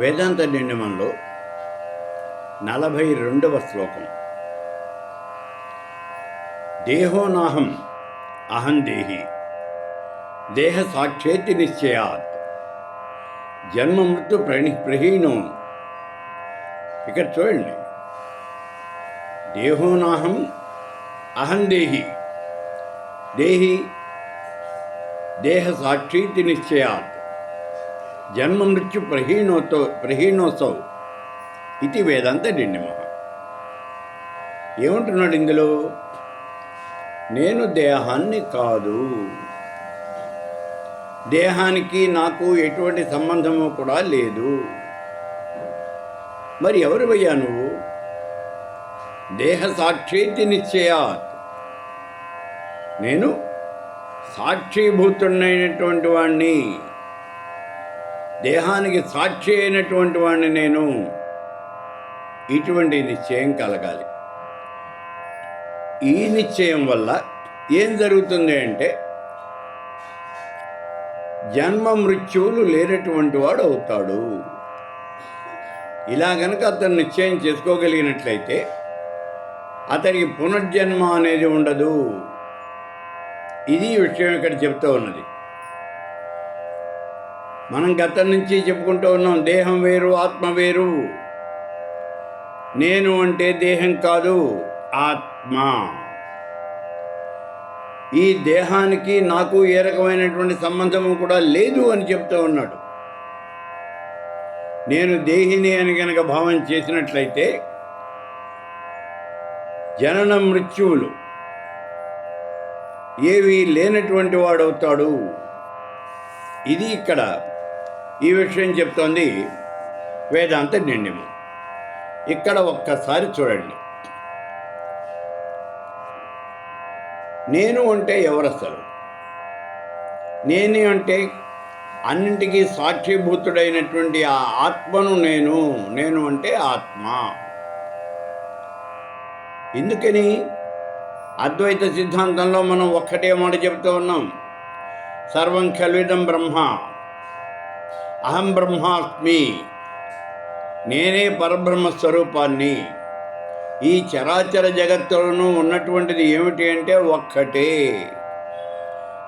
వేదాంత నిండమంలో నలభై రెండవ శ్లోకం. దేహోనాహం అహం దేహి దేహ సాక్షేతి నిశ్చయాత్ జన్మ మృత్యు ప్రణి ప్రహీణం ఇక్కడ చూడండి. దేహోనాహం అహం దేహి దేహి దేహ సాక్షీతి నిశ్చయాత్ జన్మ మృత్యు ప్రహీణోతో ప్రహీణోత్సవ్. ఇది వేదాంత నిండిమ ఏమంటున్నాడు ఇందులో? నేను దేహాన్ని కాదు. దేహానికి నాకు ఎటువంటి సంబంధము కూడా లేదు. మరి ఎవరు అయ్యా నువ్వు? దేహ సాక్షేతి నిశ్చయాత్ నేను సాక్షిభూతుడైనటువంటి వాణ్ణి. దేహానికి సాక్షి అయినటువంటి వాడిని నేను ఇటువంటి నిశ్చయం కలగాలి. ఈ నిశ్చయం వల్ల ఏం జరుగుతుంది అంటే జన్మ మృత్యువులు లేనటువంటి వాడు అవుతాడు. ఇలా గనక అతను నిశ్చయం చేసుకోగలిగినట్లయితే అతనికి పునర్జన్మ అనేది ఉండదు. ఇది విషయం ఇక్కడ చెప్తూ ఉన్నది. మనం గతం నుంచి చెప్పుకుంటూ ఉన్నాం దేహం వేరు ఆత్మ వేరు. నేను అంటే దేహం కాదు ఆత్మ. ఈ దేహానికి నాకు ఏ రకమైనటువంటి సంబంధము కూడా లేదు అని చెప్తూ ఉన్నాడు. నేను దేహిని అని కనుక భావన చేసినట్లయితే జనన మృత్యువులు ఏవి లేనటువంటి వాడవుతాడు. ఇది ఇక్కడ ఈ విషయం చెప్తోంది వేదాంత నిండిమ. ఇక్కడ ఒక్కసారి చూడండి. నేను అంటే ఎవరసలు? నేను అంటే అన్నింటికీ సాక్షిభూతుడైనటువంటి ఆ ఆత్మను నేను నేను అంటే ఆత్మ. ఎందుకని అద్వైత సిద్ధాంతంలో మనం ఒక్కటే మాట చెబుతూ ఉన్నాం. సర్వం కలివిదం బ్రహ్మ. అహం బ్రహ్మాస్మి. నేనే పరబ్రహ్మ స్వరూపాన్ని. ఈ చరాచర జగత్తులను ఉన్నటువంటిది ఏమిటి అంటే ఒక్కటే.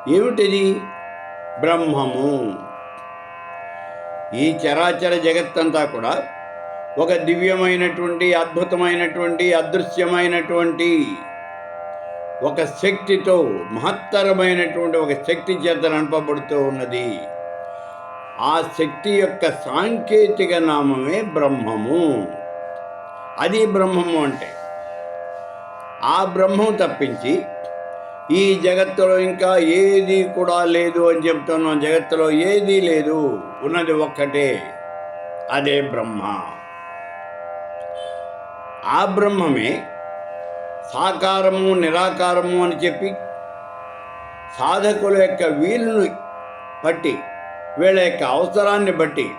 ఏమిటిది? బ్రహ్మము. ఈ చరాచర జగత్తంతా కూడా ఒక దివ్యమైనటువంటి అద్భుతమైనటువంటి అదృశ్యమైనటువంటి ఒక శక్తితో మహత్తరమైనటువంటి ఒక శక్తి చేత నడపబడుతూ ఉన్నది. ఆ శక్తి యొక్క సాంకేతిక నామమే బ్రహ్మము. అది బ్రహ్మము అంటే ఆ బ్రహ్మం తప్పించి ఈ జగత్తులో ఇంకా ఏది కూడా లేదు అని చెప్తున్నాం. జగత్తులో ఏదీ లేదు ఉన్నది ఒక్కటే అదే బ్రహ్మ. ఆ బ్రహ్మమే సాకారము నిరాకారము అని చెప్పి సాధకుల యొక్క వీలును పట్టి వీళ్ళ యొక్క అవసరాన్ని బట్టి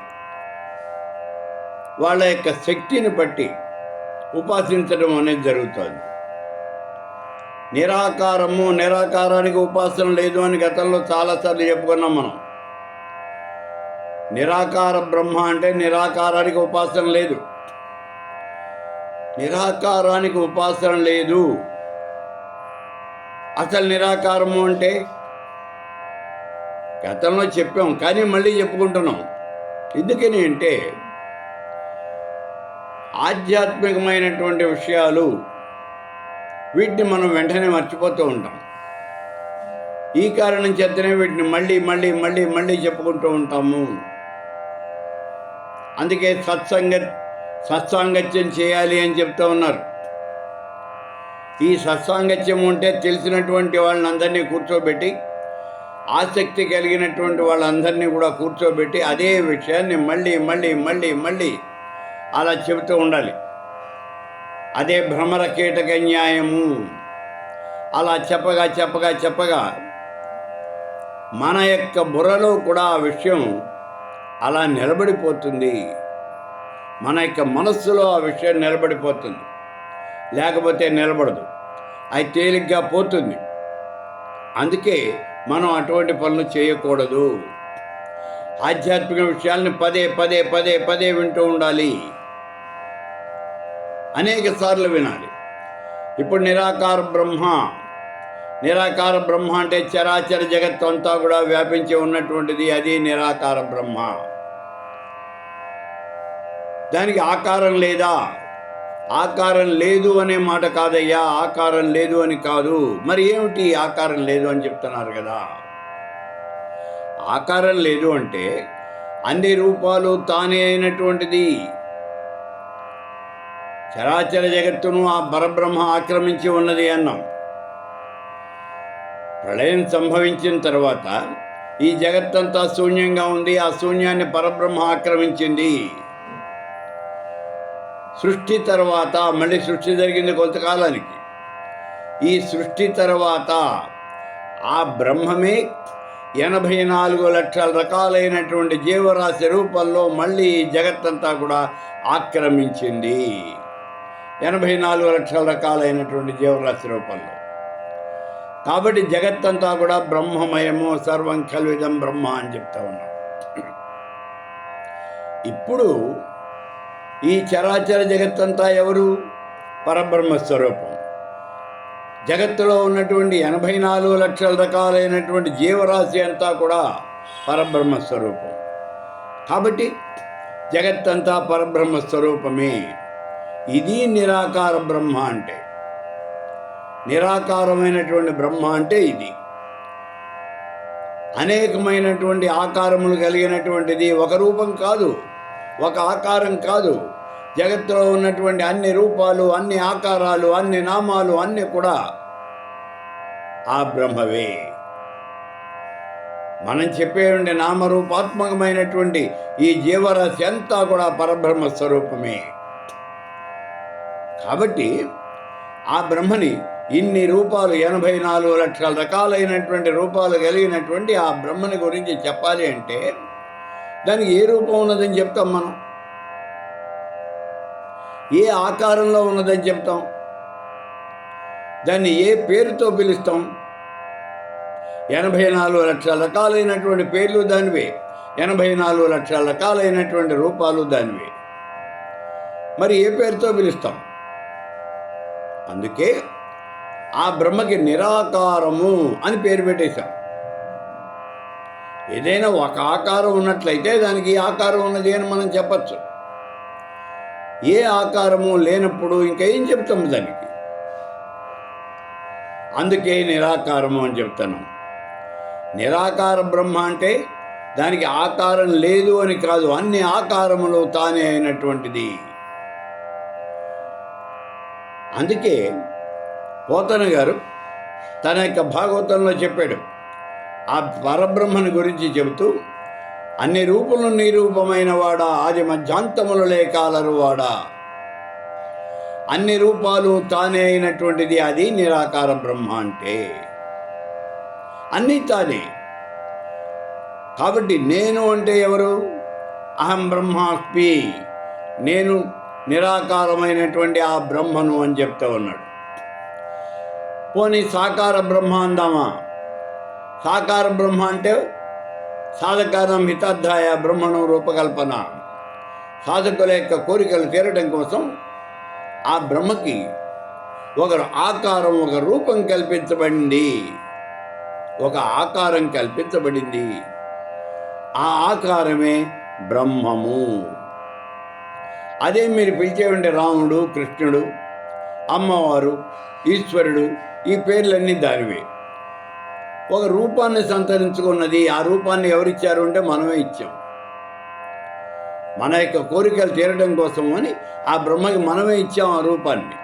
వాళ్ళ యొక్క శక్తిని బట్టి ఉపాసించడం అనేది జరుగుతుంది. నిరాకారము నిరాకారానికి ఉపాసన లేదు అని గతంలో చాలాసార్లు చెప్పుకున్నాం మనం. నిరాకార బ్రహ్మ అంటే నిరాకారానికి ఉపాసన లేదు. నిరాకారానికి ఉపాసన లేదు. అసలు నిరాకారము అంటే గతంలో చెప్పాం కానీ మళ్ళీ చెప్పుకుంటున్నాం. ఎందుకని అంటే ఆధ్యాత్మికమైనటువంటి విషయాలు వీటిని మనం వెంటనే మర్చిపోతూ ఉంటాం. ఈ కారణం చేతనే వీటిని మళ్ళీ మళ్ళీ మళ్ళీ మళ్ళీ చెప్పుకుంటూ ఉంటాము. అందుకే సత్సంగ సత్సాంగత్యం చేయాలి అని చెప్తూ ఉన్నారు. ఈ సత్సాంగత్యం ఉంటే తెలిసినటువంటి వాళ్ళని అందరినీ కూర్చోబెట్టి ఆసక్తి కలిగినటువంటి వాళ్ళందరినీ కూడా కూర్చోబెట్టి అదే విషయాన్ని మళ్ళీ మళ్ళీ మళ్ళీ మళ్ళీ అలా చెబుతూ ఉండాలి. అదే భ్రమర కీటక న్యాయము అలా చెప్పగా చెప్పగా చెప్పగా మన యొక్క బుర్రలో కూడా ఆ విషయం అలా నిలబడిపోతుంది. మన యొక్క మనస్సులో ఆ విషయం నిలబడిపోతుంది. లేకపోతే నిలబడదు. అది తేలిగ్గా పోతుంది. అందుకే మనం అటువంటి పనులు చేయకూడదు. ఆధ్యాత్మిక విషయాల్ని పదే పదే పదే పదే వింటూ ఉండాలి. అనేక సార్లు వినాలి. ఇప్పుడు నిరాకార బ్రహ్మ. నిరాకార బ్రహ్మ అంటే చరాచర జగత్తు అంతా కూడా వ్యాపించి ఉన్నటువంటిది అది నిరాకార బ్రహ్మ. దానికి ఆకారం లేదా? ఆకారం లేదు అనే మాట కాదయ్యా ఆకారం లేదు అని కాదు. మరి ఏమిటి ఆకారం లేదు అని చెప్తున్నారు కదా? ఆకారం లేదు అంటే అన్ని రూపాలు తానే అయినటువంటిది. చరాచర జగత్తును ఆ పరబ్రహ్మ ఆక్రమించి ఉన్నది అన్నాం. ప్రళయం సంభవించిన తర్వాత ఈ జగత్తంతా శూన్యంగా ఉంది ఆ శూన్యాన్ని పరబ్రహ్మ ఆక్రమించింది. సృష్టి తర్వాత మళ్ళీ సృష్టి జరిగింది కొంతకాలానికి. ఈ సృష్టి తర్వాత ఆ బ్రహ్మమే ఎనభై నాలుగు లక్షల రకాలైనటువంటి జీవరాశి రూపంలో మళ్ళీ జగత్తంతా కూడా ఆక్రమించింది. ఎనభై నాలుగు లక్షల రకాలైనటువంటి జీవరాశి రూపంలో. కాబట్టి జగత్తంతా కూడా బ్రహ్మమయము సర్వం కల్విదం బ్రహ్మ అని చెప్తా ఉన్నాం. ఇప్పుడు ఈ చరాచర జగత్తంతా ఎవరు? పరబ్రహ్మ స్వరూపం. జగత్తులో ఉన్నటువంటి ఎనభై నాలుగు లక్షల రకాలైనటువంటి జీవరాశి అంతా కూడా పరబ్రహ్మ స్వరూపం. కాబట్టి జగత్తంతా పరబ్రహ్మ స్వరూపమే. ఇది నిరాకార బ్రహ్మ అంటే. నిరాకారమైనటువంటి బ్రహ్మ అంటే ఇది. అనేకమైనటువంటి ఆకారములు కలిగినటువంటిది ఒక రూపం కాదు. ఒక ఆకారం కాదు. జగత్తులో ఉన్నటువంటి అన్ని రూపాలు అన్ని ఆకారాలు అన్ని నామాలు అన్ని కూడా ఆ బ్రహ్మవే. మనం చెప్పేటువంటి నామరూపాత్మకమైనటువంటి ఈ జీవరాశి అంతా కూడా పరబ్రహ్మ స్వరూపమే. కాబట్టి ఆ బ్రహ్మని ఇన్ని రూపాలు ఎనభై నాలుగు లక్షల రకాలైనటువంటి రూపాలు కలిగినటువంటి ఆ బ్రహ్మని గురించి చెప్పాలి అంటే దానికి ఏ రూపం ఉన్నదని చెప్తాం మనం? ఏ ఆకారంలో ఉన్నదని చెప్తాం? దాన్ని ఏ పేరుతో పిలుస్తాం? ఎనభై నాలుగు లక్షల రకాలైనటువంటి పేర్లు దానివే. ఎనభై నాలుగు లక్షల రకాలైనటువంటి రూపాలు దానివే. మరి ఏ పేరుతో పిలుస్తాం? అందుకే ఆ బ్రహ్మకి నిరాకారము అని పేరు పెట్టేశాం. ఏదైనా ఒక ఆకారం ఉన్నట్లయితే దానికి ఈ ఆకారం ఉన్నది అని మనం చెప్పచ్చు. ఏ ఆకారము లేనప్పుడు ఇంకా ఏం చెప్తాము దానికి? అందుకే నిరాకారము అని చెప్తాను. నిరాకార బ్రహ్మ అంటే దానికి ఆకారం లేదు అని కాదు అన్ని ఆకారములు తానే అయినటువంటిది. అందుకే పోతన గారు తన యొక్క భాగవతంలో చెప్పాడు ఆ పరబ్రహ్మని గురించి చెబుతూ అన్ని రూపులు నిరూపమైన వాడా ఆది మధ్యాంతములు లేకాలరు వాడా. అన్ని రూపాలు తానే అయినటువంటిది అది నిరాకార బ్రహ్మ అంటే. అన్నీ తానే. కాబట్టి నేను అంటే ఎవరు? అహం బ్రహ్మాస్మి. నేను నిరాకారమైనటువంటి ఆ బ్రహ్మను అని చెప్తా ఉన్నాడు. పోనీ సాకార బ్రహ్మ అందామా? సాకార బ్రహ్మ అంటే సాధకారం హితాధ్యాయ బ్రహ్మణం రూపకల్పన. సాధకుల యొక్క కోరికలు తీరడం కోసం ఆ బ్రహ్మకి ఒక ఆకారం ఒక రూపం కల్పించబడింది. ఒక ఆకారం కల్పించబడింది. ఆ ఆకారమే బ్రహ్మము. అదే మీరు పిలిచేవండి రాముడు కృష్ణుడు అమ్మవారు ఈశ్వరుడు ఈ పేర్లన్నీ దానివే. ఒక రూపాన్ని సంతరించుకున్నది. ఆ రూపాన్ని ఎవరిచ్చారు అంటే మనమే ఇచ్చాం. మన యొక్క కోరికలు తీరడం కోసం అని ఆ బ్రహ్మకి మనమే ఇచ్చాం ఆ రూపాన్ని.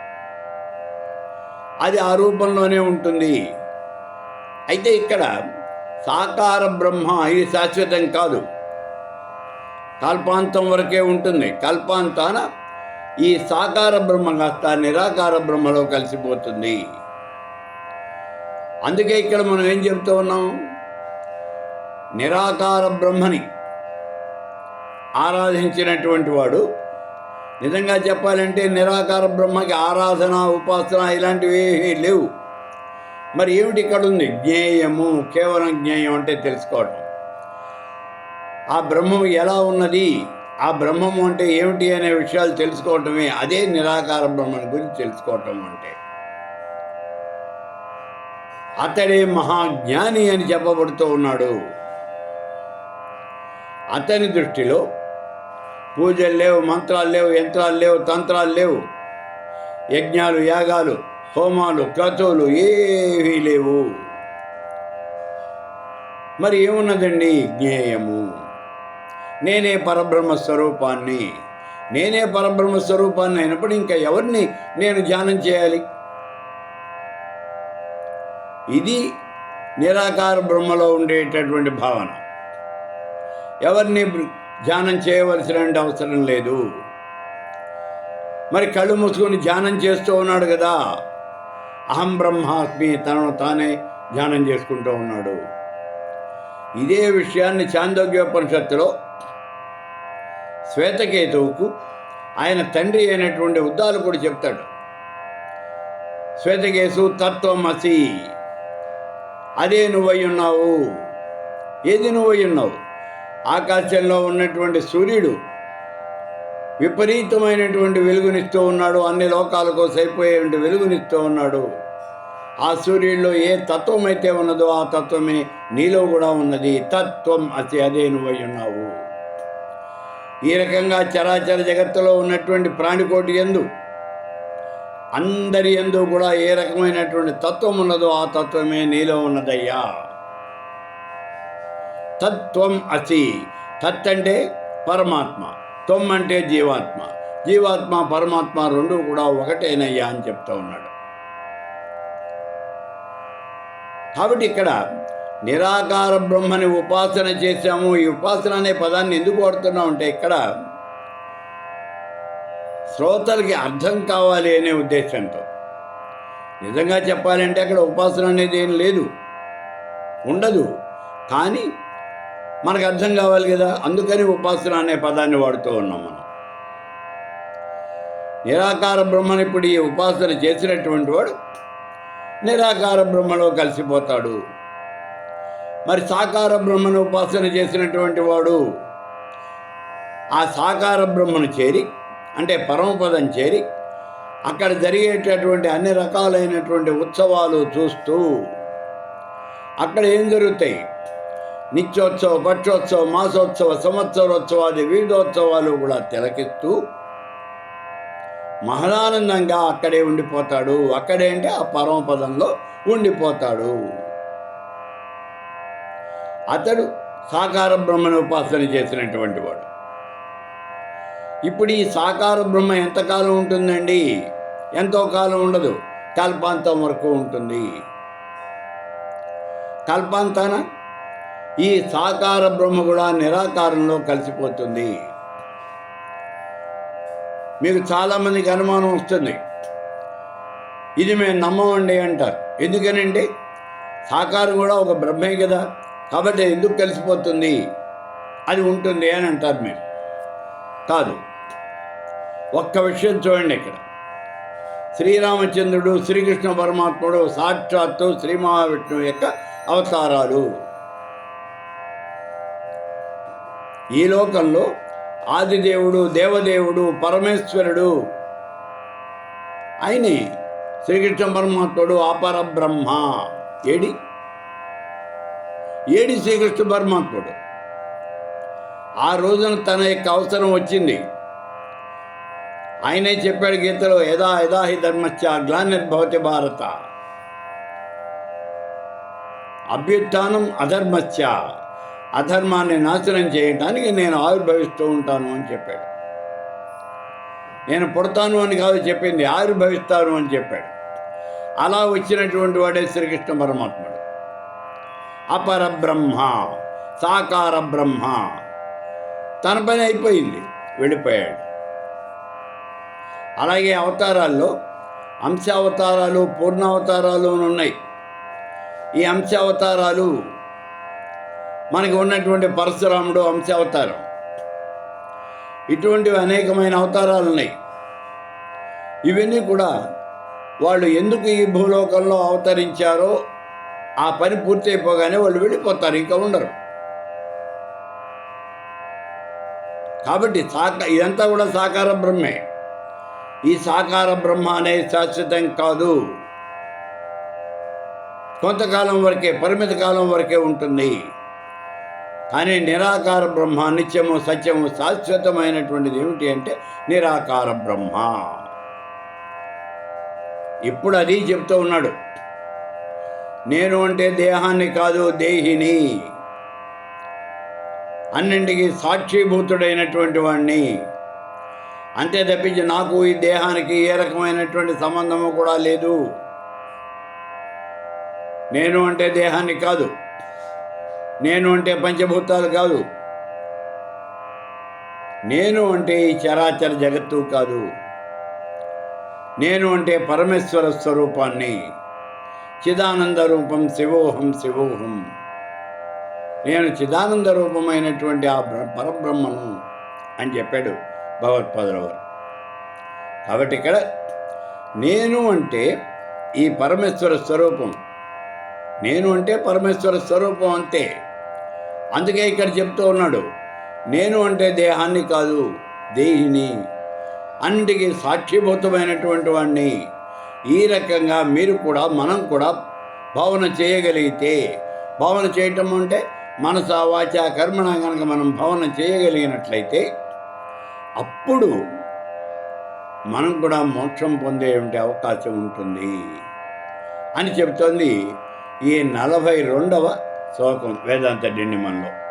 అది ఆ రూపంలోనే ఉంటుంది. అయితే ఇక్కడ సాకార బ్రహ్మ ఇది శాశ్వతం కాదు. కల్పాంతం వరకే ఉంటుంది. కల్పాంతాన ఈ సాకార బ్రహ్మ కాస్త నిరాకార బ్రహ్మలో కలిసిపోతుంది. అందుకే ఇక్కడ మనం ఏం చెబుతూ ఉన్నాం? నిరాకార బ్రహ్మని ఆరాధించినటువంటి వాడు. నిజంగా చెప్పాలంటే నిరాకార బ్రహ్మకి ఆరాధన ఉపాసన ఇలాంటివి ఏమీ లేవు. మరి ఏమిటి ఇక్కడ ఉంది? జ్ఞేయము కేవలం జ్ఞేయం అంటే తెలుసుకోవటం. ఆ బ్రహ్మం ఎలా ఉన్నది? ఆ బ్రహ్మము అంటే ఏమిటి అనే విషయాలు తెలుసుకోవటమే. అదే నిరాకార బ్రహ్మని గురించి తెలుసుకోవటం అంటే. అతడే మహాజ్ఞాని అని చెప్పబడుతూ ఉన్నాడు. అతని దృష్టిలో పూజలు లేవు మంత్రాలు లేవు యంత్రాలు లేవు తంత్రాలు లేవు. యజ్ఞాలు యాగాలు హోమాలు క్రతువులు ఏవీ లేవు. మరి ఏమున్నదండి జ్ఞేయము? నేనే పరబ్రహ్మ స్వరూపాన్ని నేనే పరబ్రహ్మ స్వరూపాన్ని అయినప్పుడు ఇంకా ఎవరిని నేను ధ్యానం చేయాలి? ఇది నిరాకార బ్రహ్మలో ఉండేటటువంటి భావన. ఎవరిని ధ్యానం చేయవలసిన అవసరం లేదు. మరి కళ్ళు మూసుకొని ధ్యానం చేస్తూ ఉన్నాడు కదా. అహం బ్రహ్మాస్మి తనను తానే ధ్యానం చేసుకుంటూ ఉన్నాడు. ఇదే విషయాన్ని చాందోగ్యోపనిషత్తులో శ్వేతకేతువుకు ఆయన తండ్రి అయినటువంటి ఉద్దాలు కూడా చెప్తాడు. శ్వేతకేశు తత్వమసి అదే నువ్వై ఉన్నావు. ఏది నువ్వై ఉన్నావు? ఆకాశంలో ఉన్నటువంటి సూర్యుడు విపరీతమైనటువంటి వెలుగునిస్తూ ఉన్నాడు. అన్ని లోకాలకు సరిపోయేటువంటి వెలుగునిస్తూ ఉన్నాడు. ఆ సూర్యుడిలో ఏ తత్వం అయితే ఉన్నదో ఆ తత్వమే నీలో కూడా ఉన్నది. తత్వం అతి అదే నువ్వై ఉన్నావు. ఈ రకంగా చరాచర జగత్తులో ఉన్నటువంటి ప్రాణికోటి ఎందు అందరి ఎందు కూడా ఏ రకమైనటువంటి తత్వం ఉన్నదో ఆ తత్వమే నీలో ఉన్నదయ్యా. తత్వం అసి. తత్ అంటే పరమాత్మ. త్వం అంటే జీవాత్మ. జీవాత్మ పరమాత్మ రెండు కూడా ఒకటేనయ్యా అని చెప్తూ ఉన్నాడు. కాబట్టి ఇక్కడ నిరాకార బ్రహ్మని ఉపాసన చేశాము. ఈ ఉపాసన అనే పదాన్ని ఎందుకు వాడుతున్నాం అంటే ఇక్కడ శ్రోతలకి అర్థం కావాలి అనే ఉద్దేశంతో. నిజంగా చెప్పాలంటే అక్కడ ఉపాసన అనేది ఏం లేదు. ఉండదు. కానీ మనకు అర్థం కావాలి కదా. అందుకని ఉపాసన అనే పదాన్ని వాడుతూ ఉన్నాం మనం. నిరాకార బ్రహ్మని ఇప్పుడు ఈ ఉపాసన చేసినటువంటి వాడు నిరాకార బ్రహ్మలో కలిసిపోతాడు. మరి సాకార బ్రహ్మను ఉపాసన చేసినటువంటి వాడు ఆ సాకార బ్రహ్మను చేరి అంటే పరమపదం చేరి అక్కడ జరిగేటటువంటి అన్ని రకాలైనటువంటి ఉత్సవాలు చూస్తూ అక్కడ ఏం జరుగుతాయి? నిత్యోత్సవ పక్షోత్సవ మాసోత్సవ సంవత్సరోత్సవాది వివిధోత్సవాలు కూడా తిలకిస్తూ మహదానందంగా అక్కడే ఉండిపోతాడు. అక్కడే అంటే ఆ పరమపదంలో ఉండిపోతాడు. అతడు సాకార బ్రహ్మను ఉపాసన చేసినటువంటి వాడు. ఇప్పుడు ఈ సాకార బ్రహ్మ ఎంతకాలం ఉంటుందండి? ఎంతో కాలం ఉండదు. కల్పాంతం వరకు ఉంటుంది. కల్పాంతాన? ఈ సాకార బ్రహ్మ కూడా నిరాకారంలో కలిసిపోతుంది. మీకు చాలామందికి అనుమానం వస్తుంది. ఇది మేము నమ్మమండి అంటారు. ఎందుకనండి సాకారం కూడా ఒక బ్రహ్మే కదా. కాబట్టి ఎందుకు కలిసిపోతుంది? అది ఉంటుంది అని అంటారు మీరు. కాదు. ఒక్క విషయం చూడండి ఇక్కడ. శ్రీరామచంద్రుడు శ్రీకృష్ణ పరమాత్ముడు సాక్షాత్తు శ్రీ మహావిష్ణువు యొక్క అవతారాలు. ఈ లోకంలో ఆదిదేవుడు దేవదేవుడు పరమేశ్వరుడు ఆయనే శ్రీకృష్ణ పరమాత్ముడు అపర బ్రహ్మ. ఏడి? ఏడి శ్రీకృష్ణ పరమాత్ముడు? ఆ రోజున తన యొక్క అవసరం వచ్చింది. ఆయనే చెప్పాడు గీతలో యదా యదా హి ధర్మస్య గ్లానిర్భవతి భారత. అభ్యుత్థానం అధర్మస్య. అధర్మాన్ని నాశనం చేయటానికి నేను ఆవిర్భవిస్తూ ఉంటాను అని చెప్పాడు. నేను పుడతాను అని కాదు చెప్పింది ఆవిర్భవిస్తాను అని చెప్పాడు. అలా వచ్చినటువంటి వాడే శ్రీకృష్ణ పరమాత్ముడు. అపర బ్రహ్మ సాకార బ్రహ్మ. తన పని అయిపోయింది వెళ్ళిపోయాడు. అలాగే అవతారాల్లో అంశావతారాలు పూర్ణావతారాలు అని ఉన్నాయి. ఈ అంశావతారాలు మనకి ఉన్నటువంటి పరశురాముడు అంశావతారం. ఇటువంటివి అనేకమైన అవతారాలు ఉన్నాయి. ఇవన్నీ కూడా వాళ్ళు ఎందుకు ఈ భూలోకంలో అవతరించారో ఆ పని పూర్తయిపోగానే వాళ్ళు వెళ్ళిపోతారు ఇంకా ఉండరు. కాబట్టి సాక ఇదంతా కూడా సాకార బ్రహ్మే. ఈ సాకార బ్రహ్మ అనేది శాశ్వతం కాదు. కొంతకాలం వరకే పరిమిత కాలం వరకే ఉంటుంది. కానీ నిరాకార బ్రహ్మ నిత్యము సత్యము శాశ్వతమైనటువంటిది ఏమిటి అంటే నిరాకార బ్రహ్మ. ఇప్పుడు అది చెప్తూ ఉన్నాడు. నేను అంటే దేహాన్ని కాదు దేహిని. అన్నింటికి సాక్షిభూతుడైనటువంటి వాణ్ణి. అంతే తప్పించి నాకు ఈ దేహానికి ఏ రకమైనటువంటి సంబంధము కూడా లేదు. నేను అంటే దేహాన్ని కాదు. నేను అంటే పంచభూతాలు కాదు. నేను అంటే ఈ చరాచర జగత్తు కాదు. నేను అంటే పరమేశ్వర స్వరూపాన్ని. చిదానంద రూపం శివోహం శివోహం. నేను చిదానంద రూపమైనటువంటి ఆ పరబ్రహ్మను అని చెప్పాడు. భగవత్పాదుల వారు. కాబట్టి ఇక్కడ నేను అంటే ఈ పరమేశ్వర స్వరూపం. నేను అంటే పరమేశ్వర స్వరూపం అంతే. అందుకే ఇక్కడ చెప్తూ ఉన్నాడు నేను అంటే దేహాన్ని కాదు దేహిని. అన్నిటికీ సాక్షిభూతమైనటువంటి వాడిని ఈ రకంగా మీరు కూడా మనం కూడా భావన చేయగలిగితే భావన చేయటం అంటే మనస వాచ కర్మణ కనుక మనం భావన చేయగలిగినట్లయితే అప్పుడు మనం కూడా మోక్షం పొందే అవకాశం ఉంటుంది అని చెబుతోంది ఈ నలభై రెండవ శ్లోకం వేదాంత డిండిమన్లో.